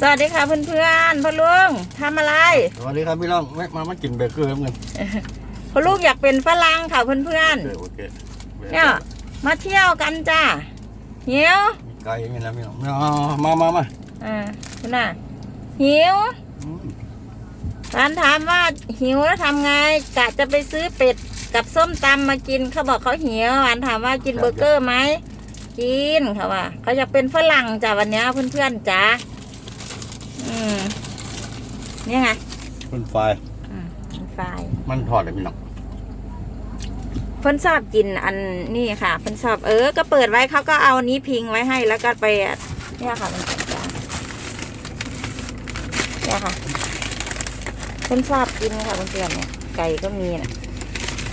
สวัสดีค่ะเพื่อนๆพ่อลุงทำอะไรสวัสดีครับพี่น้องแวะมามากินเบเกอร์ครับเงินพ่อลุงอยากเป็นฝรั่งค่ะเพื่อนเออโอเคๆเนี่ยมาเที่ยวกันจ้าหิวมีไก่มีอะไรพี่น้องเอามามามาอ่าคุณน่ะหิวอืมร้านถามว่าหิวแล้วทำไงกะจะไปซื้อเป็ดกับส้มตำมากินเขาบอกเขาหิวอันถามว่ากินเบอร์เกอร์ไหมกินเขาว่าเขาอยากเป็นฝรั่งจ้าวันเนี้ยเพื่อนๆจ้า อืมนี่ไงเป็นไฟอืมเป็นไฟล์มันทอดเลยพี่น้องเพิ่นชอบกินอันนี่ค่ะเพิ่นชอบเออ ก็เปิดไว้เขาก็เอาอันนี้พิงไว้ให้แล้วก็ไปเนี่ยค่ะมันจัดการเนี่ยค่ะเพิ่นชอบกินค่ะเพื่อนๆเนี่ยไก่ก็มีนะ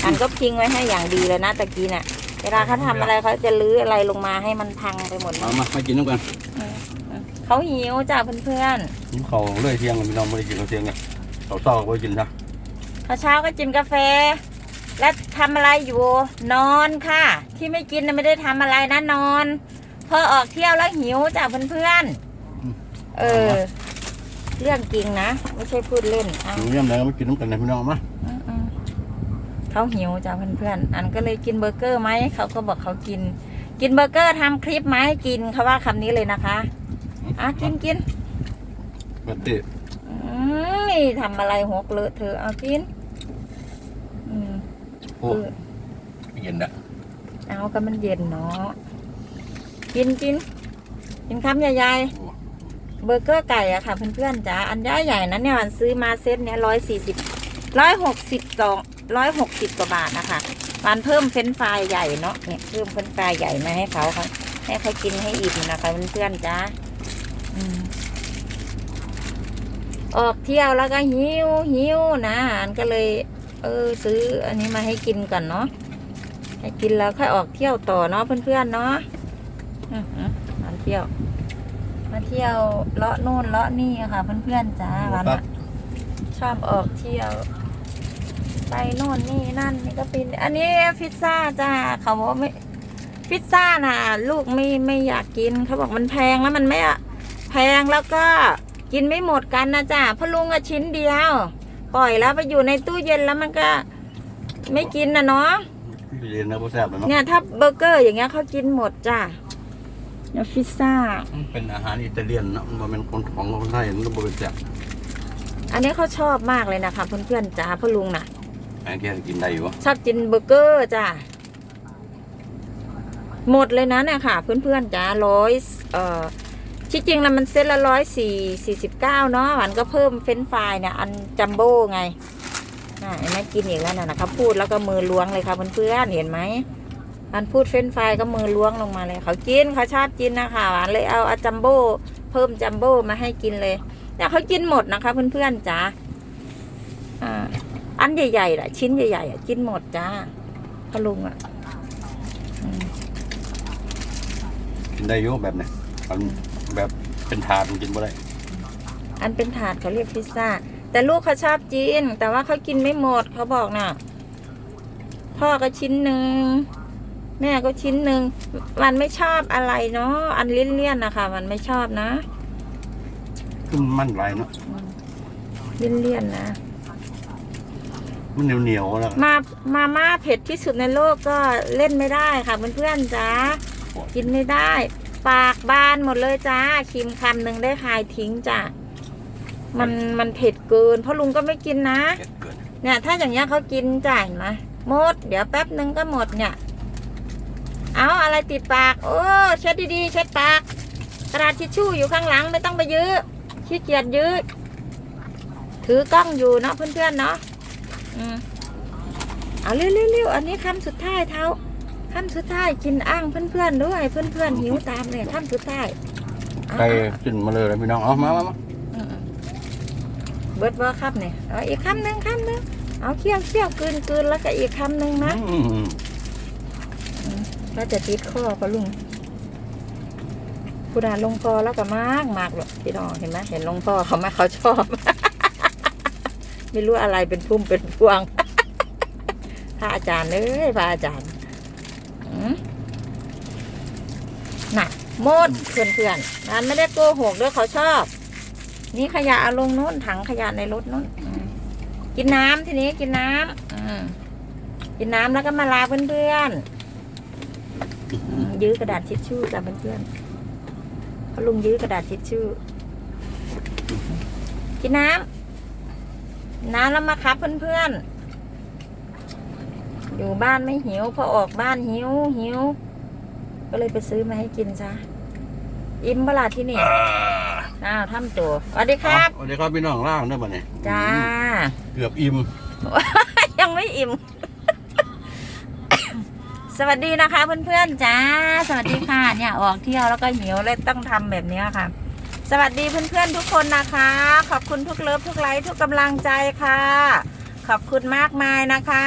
อันก็พิงไว้ให้อย่างดีเลยนะตะกี้น่ะ เวลาเขาทำอะไรเขาจะลื้ออะไรลงมาให้มันพังไปหมดมานะมามากินน้ำกัน อืมอืม เขาหิวจ้าเพื่อนกินเขาวเลยเที่ยงกันพี่น้องไม่ได้กินข้าวเที่ยงกันเขาเศร้าก็ไปกินซะๆเขาเช้าก็กินกาแฟ และทำอะไรอยู่ นอนค่ะ ที่ไม่กินน่ะไม่ได้ทำอะไรนะนอน พอออกเที่ยวแล้วหิวจ้ะเพื่อนๆเออ เรื่องจริงนะ ไม่ใช่พูดเล่นเอาหิวย่ำไหนก็มากินน้ำกันนะพี่น้องมาอืมๆเขาหิวจ้ะเพื่อนๆ อันก็เลยกินเบอร์เกอร์ไหม เขาก็บอกเขากิน กินเบอร์เกอร์ทำคลิปไหมาให้กินเขาว่าคำนี้เลยนะคะ อะกินกินปกติอืมทำอะไรหกเลอะเธอะเอากิน อืมโอ้เออเย็นนะเอาก็มันเย็นเนาะกินกินกินคำใหญ่ๆเบอร์เกอร์ไก่อะค่ะเพื่อนๆจ๋าอันย่าใหญ่นั้นเนี่ยมันซื้อมาเซตเนี่ยร้อยสี่สิบร้อยหกสิบสองร้อยหกสิบกว่าบาทนะคะมันเพิ่มเฟรนช์ฟรายใหญ่เนาะเนี่ยเพิ่มเฟรนช์ฟรายใหญ่มาให้เขาค่ะให้เขากินให้อิ่มนะคะเพื่อนๆจ๋า อืมออกเที่ยวแล้วก็หิวหิวนะอันก็เลย เออ ซื้ออันนี้มาให้กินก่อนเนาะให้กินแล้วค่อยออกเที่ยวต่อเนาะเพื่อนๆเนาะอื้อหือมาเที่ยว มาเที่ยวเลาะโน่นเลาะนี่ค่ะ เพื่อนๆจ้าวันครัน่ะบชอบออกเที่ยว ไปโน่นนี่นั่นนี่ก็เป็นอันนี้พิซซ่าจ้าเขาบอกว่าไม่พิซซ่าน่ะ ลูกไม่ไม่อยากกินเขาบอกมันแพงแล้วมันไม่อะ แพงแล้วก็กินไม่หมดกันนะจ้าเพราะลุงอะชิ้นเดียว ปล่อยแล้วไปอยู่ในตู้เย็นแล้วมันก็ไม่กินนะเนาะพี่เรียนนะพ่อแซ่บแล้วเนาะเนี่ยถ้าเบอร์เกอร์อย่างเงี้ยเขากินหมดจ้ะเนี่ยพิซซ่า เป็นอาหารอิตาเลียนเนาะมันเป็นคนของคนไทยมันต้องเป็นแซ่บอันนี้เขาชอบมากเลยนะคะเพื่อนๆจ้าพ่อลุงน่ะอันแค่กินได้อยู่วะชอบกินเบอร์เกอร์จ้ะหมดเลยนะเนี่ยค่ะ เพื่อนๆจ้าร้อยเอ่อ ที่จริงนะมันเซตละร้อยสี่สี่สิบเก้าเนาะหวานก็เพิ่มเฟรนฟรายเนี่ยอันจัมโบ้ไงน่ะเห็นไหมกินอีกแล้วนะนะคะพูดแล้วก็มือล้วงเลยค่ะเพื่อนๆเห็นไหมอันพูดเฟรนช์ฟรายก็มือล้วงลงมาเลย เขากินเขาชอบกินนะคะหวานเลยเอาอาจัมโบ้เพิ่มจัมโบ้มาให้กินเลยเนี่ยเขากินหมดนะคะเพื่อนๆจ้าอันใหญ่ๆแหละชิ้นใหญ่ๆอะกินหมดจ้าพลุงอะกินได้อยู่แบบเนี้ยมัน แบบเป็นถาดมันกินไม่ได้อันเป็นถาดเขาเรียกพิซซ่า แต่ลูกเขาชอบกินแต่ว่าเขากินไม่หมดเขาบอกน่ะ พ่อก็ชิ้นหนึ่ง แม่ก็ชิ้นหนึ่งมันไม่ชอบอะไรเนาะอันเลี่ยนๆนะคะมันไม่ชอบนะคือมันมันไรเนาะเลี่ยนๆนะมันเหนียวเหนียวๆแล้วมามาม่าเผ็ดที่สุดในโลกก็เล่นไม่ได้ค่ะเพื่อนๆจ้ากินไม่ได้ ปากบานหมดเลยจ้าครีมคำหนึ่งได้คายทิ้งจ้ะมันมันเผ็ดเกินเพราะลุงก็ไม่กินนะเผ็ดเกินเนี่ย ถ้าอย่างเงี้ยเขากินจ่ายมาหมด เดี๋ยวแป๊บหนึ่งก็หมดเนี่ย เอาอะไรติดปาก โอ้เช็ดดีๆเช็ดปาก กระดาษทิชชู่อยู่ข้างหลังไม่ต้องไปยื้อขี้เกียจยื้อถือกล้องอยู่เนาะเพื่อนๆเนาะอืมเอาเร็วๆๆอันนี้คำสุดท้ายเท้า ขั้นสุดท้ายกินอ่างเพื่อนๆด้วยเพื่อนๆหิวตามเลยขั้นสุดท้ายเอาใครกินมาเลยเลยพี่น้องเอามามามาอืมๆเบิดว่าครับเนี่ยเอาอีกคำหนึ่งคำหนึ่งเอาเคี่ยวเคี่ยวกลืนกลืนแล้วก็อีกคำหนึ่งนะอืมก็จะติดข้อก็ลุงผู้ดานลงคอแล้วก็มากมากหรอกพี่น้องเห็นไหมเห็นลงพ่อเขาไหมาเขาชอบ ไม่รู้อะไรเป็นพุ่มเป็นพวงพระอาจารย์เอ้ยพระอาจารย์อืม น่ะโมดเพื่อนๆนันไม่ได้โกหกด้วยเขาชอบ นี่ขยะเอาลงนู้นถังขยะในรถนู้นกินน้ำทีนี้กินน้ำอืมกินน้ำแล้วก็มาลาเพื่อนๆอืมยื้อกระดาษทิชชู่จ้ะเพื่อนๆเขาลุงยื้อกระดาษทิชชู่กินน้ำน้ำแล้วมาครับเพื่อนๆ อยู่บ้านไม่หิวพอออกบ้านหิวหิว ก็เลยไปซื้อมาให้กินซะอิ่มเวลาที่นี่อ้าวทำตัวสวัสดีครับสวัสดีครับพี่น้องล่างได้ป่ะเนี่ยจ้า เกือบอิ่ม ยังไม่อิ่ม สวัสดีนะคะเพื่อนๆจ้า สวัสดีค่ะเนี่ยออกเที่ยวแล้วก็หิวเลยต้องทำแบบนี้ค่ะ สวัสดีเพื่อนๆทุกคนนะคะ ขอบคุณทุกเลิฟทุกไลค์ทุกกำลังใจค่ะ ขอบคุณมากมายนะคะ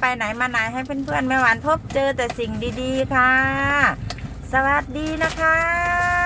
ไปไหนมาไหนให้เพื่อนๆแม่หวานพบเจอแต่สิ่งดีๆค่ะ สวัสดีนะคะ